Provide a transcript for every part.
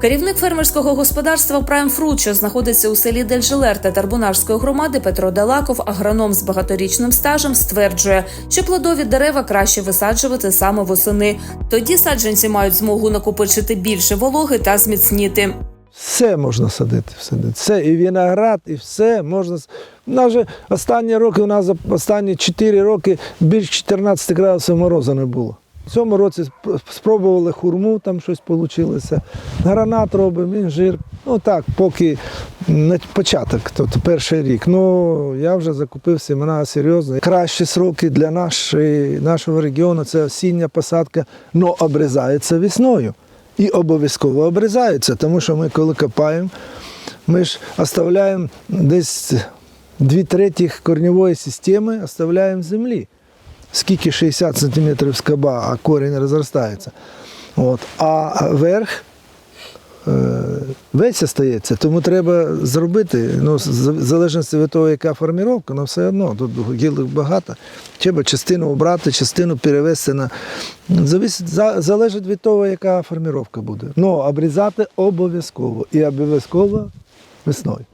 Керівник фермерського господарства Прайм Фрут, що знаходиться у селі Дельжилерта Тарбунарської громади Петро Далаков, агроном з багаторічним стажем, стверджує, що плодові дерева краще висаджувати саме восени. Тоді саджанці мають змогу накопичити більше вологи та зміцніти. Все можна садити, все, все і виноград, і все можна. У останні роки, у нас за останні 4 роки більш 14 градусів морозу не було. В цьому році спробували хурму, там щось вийшло. Гранат робимо, інжир. Ну так, поки на початок, тобто перший рік. Ну я вже закупив семена серйозно. Кращі сроки для нашої, нашого регіону це осіння посадка, але обрізається весною. І обов'язково обрізаються, тому що ми коли копаємо, ми ж оставляємо десь дві треті корневої системи оставляємо землі. Скільки 60 см скоба, а корінь розростається. От. А верх е, весь остається, тому треба зробити, ну, в залежності від того, яка форміровка, але все одно тут гілок багато. Треба частину обрати, частину перевести на. Залежить від того, яка форміровка буде. Ну, обрізати обов'язково. І обов'язково весною.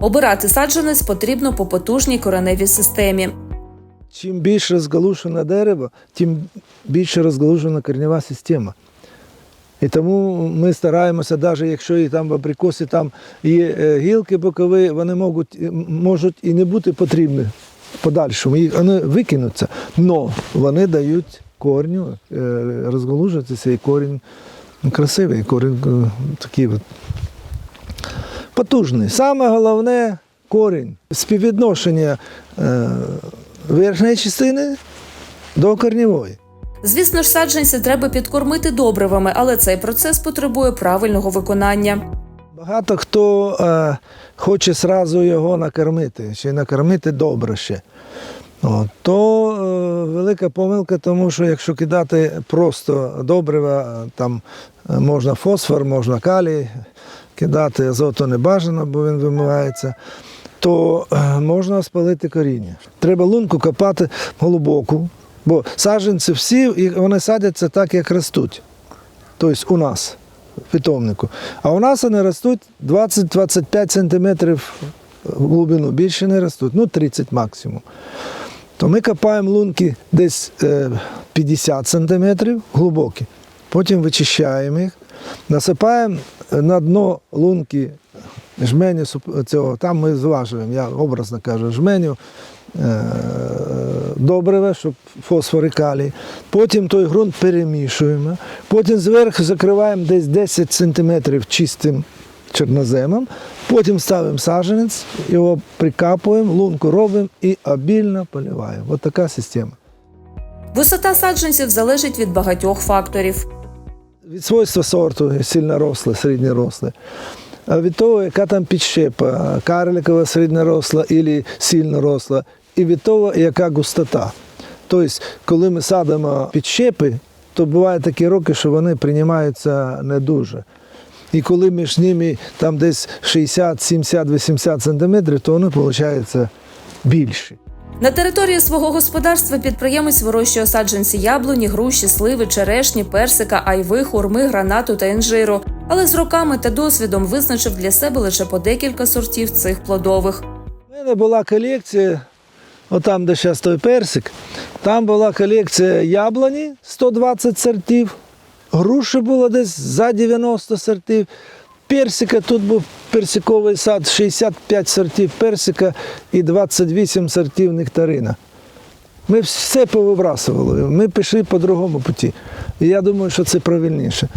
Обирати саджанець потрібно по потужній кореневій системі. Чим більше розгалушене дерево, тим більше розгалушена корнева система. І тому ми стараємося, навіть якщо і там в абрикосі там є е, гілки бокові, вони можуть, можуть і не бути потрібні в подальшому. Їх вони викинуться, але вони дають корню е, і корінь красивий, корінь е, такий от потужний. Саме головне корінь, співвідношення е, верхньої частини до корневої. Звісно ж, саджанці треба підкормити добривами, але цей процес потребує правильного виконання. Багато хто е, хоче сразу його накормити, чи накормити добре ще. От, то е, велика помилка, тому що якщо кидати просто добрива, е, там е, можна фосфор, можна калій кидати, азоту не бажано, бо він вимивається, то е, можна спалити коріння. Треба лунку копати глибоку, бо саджанці всі вони садяться так, як ростуть. Тобто у нас в питомнику. А у нас вони ростуть 20-25 сантиметрів в глибину, більше не ростуть, ну 30 максимум. То ми копаємо лунки десь е, 50 сантиметрів глибокі, потім вичищаємо їх, насипаємо на дно лунки жменю цього, там ми зважуємо, я образно кажу, жменю е, добрива, щоб фосфор і калій. Потім той ґрунт перемішуємо, потім зверху закриваємо десь 10 сантиметрів чистим чорноземом, потім ставимо саджанець, його прикапуємо, лунку робимо і обільно поливаємо. Ось така система. Висота саджанців залежить від багатьох факторів. Від свойства сорту сильно росле, середньо росле. А від того, яка там підщепа, карликова середньоросла або сильно росла, і від того, яка густота. Тобто, коли ми садимо підщепи, то бувають такі роки, що вони приймаються не дуже. І коли між ними там десь 60, 70, 80 сантиметрів, то вони виходять більші. На території свого господарства підприємець вирощує саджанці яблуні, груші, сливи, черешні, персика, айви, хурми, гранату та інжиру. Але з роками та досвідом визначив для себе лише по декілька сортів цих плодових. У мене була колекція, отам, де зараз той персик, там була колекція яблуні 120 сортів, груші було десь за 90 сортів. Персика тут був персиковий сад, 65 сортів персика і 28 сортів нектарина. Ми все повибрасували, ми пішли по другому путі. І я думаю, що це правильніше.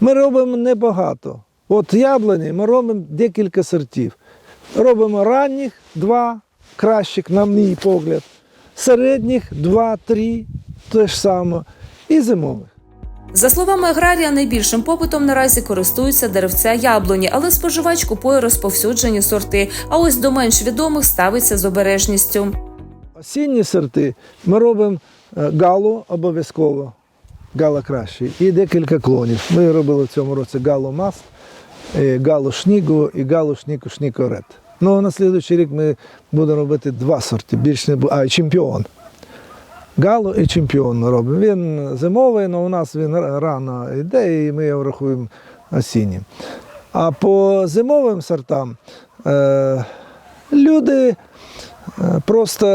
Ми робимо небагато. От яблуні ми робимо декілька сортів. Робимо ранніх два кращих, на мій погляд, середніх два-три, те ж саме, і зимових. За словами аграрія, найбільшим попитом наразі користуються деревця яблуні, але споживач купує розповсюджені сорти. А ось до менш відомих ставиться з обережністю. Осінні сорти ми робимо е, галу обов'язково, гала кращий, і декілька клонів. Ми робили в цьому році галу маст, е, галу шнігу і галу шніку шніку ред. Ну, на слідуючий рік ми будемо робити два сорти, більш не. А, чемпіон. Галу і чемпіон робимо. Він зимовий, але у нас він рано йде, і ми його рахуємо осіннім. А по зимовим сортам е, люди е, просто,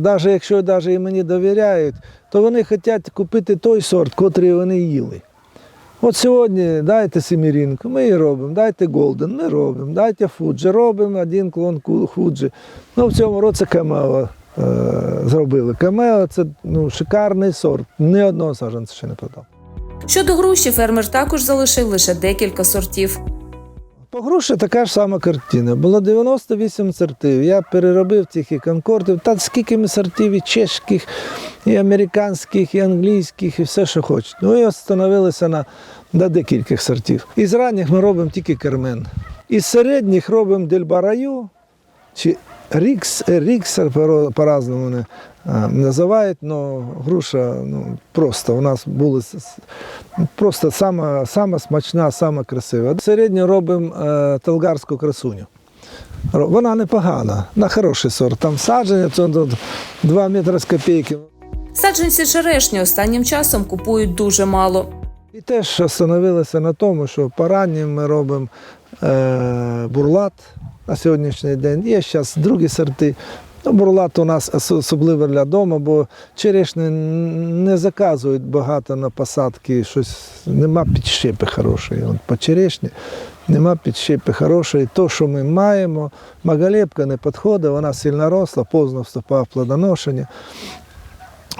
навіть якщо навіть і мені довіряють, то вони хочуть купити той сорт, котрий вони їли. От сьогодні дайте семірінку, ми її робимо, дайте голден, ми робимо, дайте фуджі, робимо один клон фуджі. Ну, в цьому році камео е, зробили. Камео це ну, шикарний сорт. Ні одного саджанця ще не продав. Щодо груші, фермер також залишив лише декілька сортів. По груші така ж сама картина. Було 98 сортів. Я переробив тих і конкордів. Та скільки ми сортів і чешських, і американських, і англійських, і все, що хочуть. Ну і остановилися на, на декількох сортів. Із ранніх ми робимо тільки кермен. Із середніх робимо дельбараю, чи рікс, е, ріксер по- по-разному а, називають, але груша ну, просто у нас були с- просто сама, сама смачна, сама красива. Середньо робимо е, талгарську красуню. Вона непогана, на хороший сорт. Там садження, це 2 метри з копійки. Саджанці черешні останнім часом купують дуже мало. І теж остановилися на тому, що по раннім ми робимо е, бурлат на сьогоднішній день. Є зараз другі сорти. Ну, бурлат у нас особливо для дому, бо черешні не заказують багато на посадки, щось нема підщепи хорошої. От по черешні нема підщепи хорошої. То, що ми маємо, магалепка не підходить, вона сильно росла, поздно вступає в плодоношення.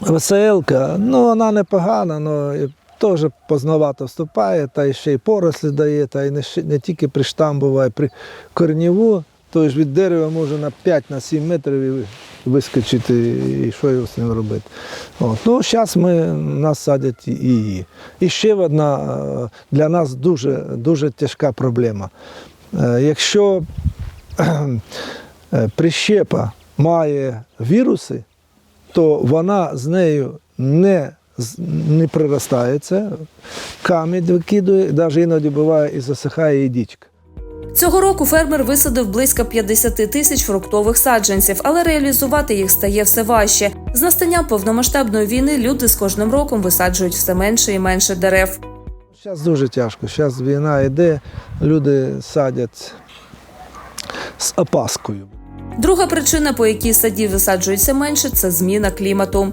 Веселка, ну вона непогана, але теж поздновато вступає, та ще й порослі дає, та й не, тільки приштамбова, а й при корніву, то ж від дерева може на 5-7 метрів вискочити, і що його з ним робити. От. Ну, зараз ми, нас садять її. І ще одна е, для нас дуже, дуже тяжка проблема. Е, Якщо е, прищепа має віруси, то вона з нею не, не приростається, камінь викидує, навіть іноді буває і засихає і дічка. Цього року фермер висадив близько 50 тисяч фруктових саджанців, але реалізувати їх стає все важче. З настанням повномасштабної війни люди з кожним роком висаджують все менше і менше дерев. Зараз дуже тяжко. Зараз війна йде, люди садять з опаскою. Друга причина, по якій садів висаджується менше, це зміна клімату.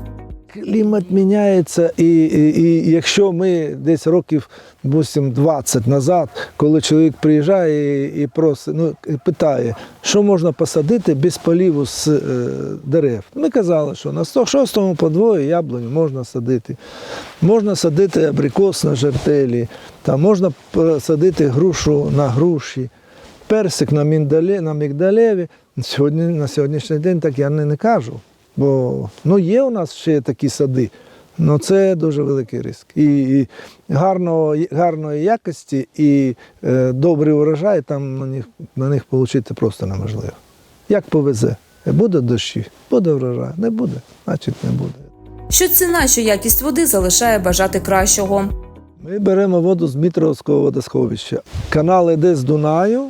Клімат міняється, і, і, і якщо ми десь років 8-20 назад, коли чоловік приїжджає і, і просить, ну, питає, що можна посадити без поліву з е, дерев. Ми казали, що на 106-му подвої яблуню можна садити. Можна садити абрикос на жертелі, там можна посадити грушу на груші, персик на, міндале, на мігдалеві. Сьогодні, на сьогоднішній день так я не, не кажу. Бо ну, є у нас ще такі сади, але це дуже великий ризик. І, і гарного, гарної якості і е, добрий урожай там на них, на них отримати просто неможливо. Як повезе? Буде дощі, буде врожай, не буде, значить не буде. Що ціна, що якість води залишає бажати кращого. Ми беремо воду з Дмитровського водосховища. Канал йде з Дунаю,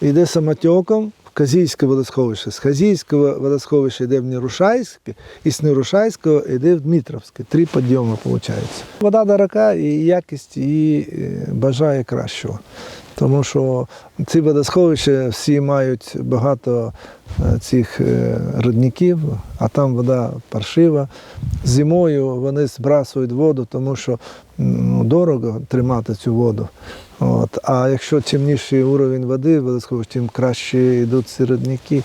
йде самотеком в Казійське водосховище. З Казійського водосховища йде в Нерушайське, і з Нерушайського йде в Дмитровське. Три підйоми виходить. Вода дорога і якість її е, бажає кращого. Тому що ці водосховища всі мають багато е, цих е, родників, а там вода паршива. Зимою вони збрасують воду, тому що ну, дорого тримати цю воду. От. А якщо нижчий уровень води, тим краще йдуть ці родники.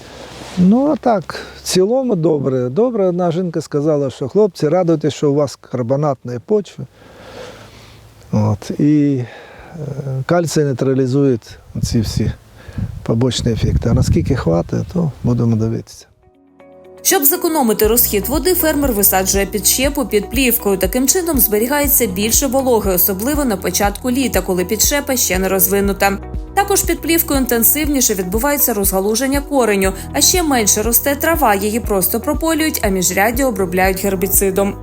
Ну а так, в цілому добре. Добре, одна жінка сказала, що хлопці, радуйтесь, що у вас карбонатні почви. От. І е, кальцій нейтралізує ці всі побочні ефекти. А наскільки хватить, то будемо дивитися. Щоб зекономити розхід води, фермер висаджує під щепу під плівкою. Таким чином зберігається більше вологи, особливо на початку літа, коли підшепа ще не розвинута. Також під плівкою інтенсивніше відбувається розгалуження кореню, а ще менше росте трава, її просто прополюють, а міжряддя обробляють гербіцидом.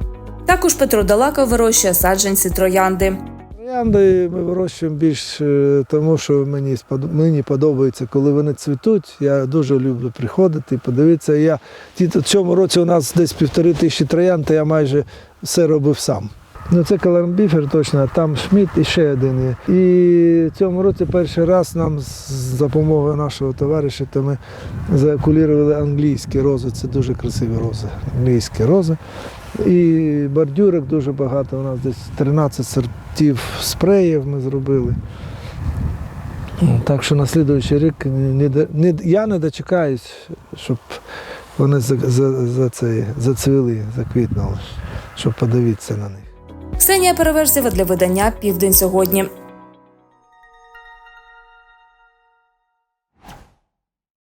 Також Петро Далака вирощує саджанці троянди. Троянди ми вирощуємо більш е, тому, що мені, мені подобається, коли вони цвітуть. Я дуже люблю приходити подивитися. Я в цьому році у нас десь півтори тисячі троянд, то я майже все робив сам. Ну, це Каламбіфер точно, там Шмідт і ще один є. І в цьому році перший раз нам з допомогою нашого товариша то ми заокулірували англійські рози. Це дуже красиві рози. Англійські рози. І бордюрок дуже багато. У нас десь 13 сортів спреїв ми зробили. Так що на рік не, не, я не дочекаюсь, щоб вони за, за, за це, зацвіли, заквітнули, щоб подивитися на них. Ксенія Переверзєва для видання Південь сьогодні.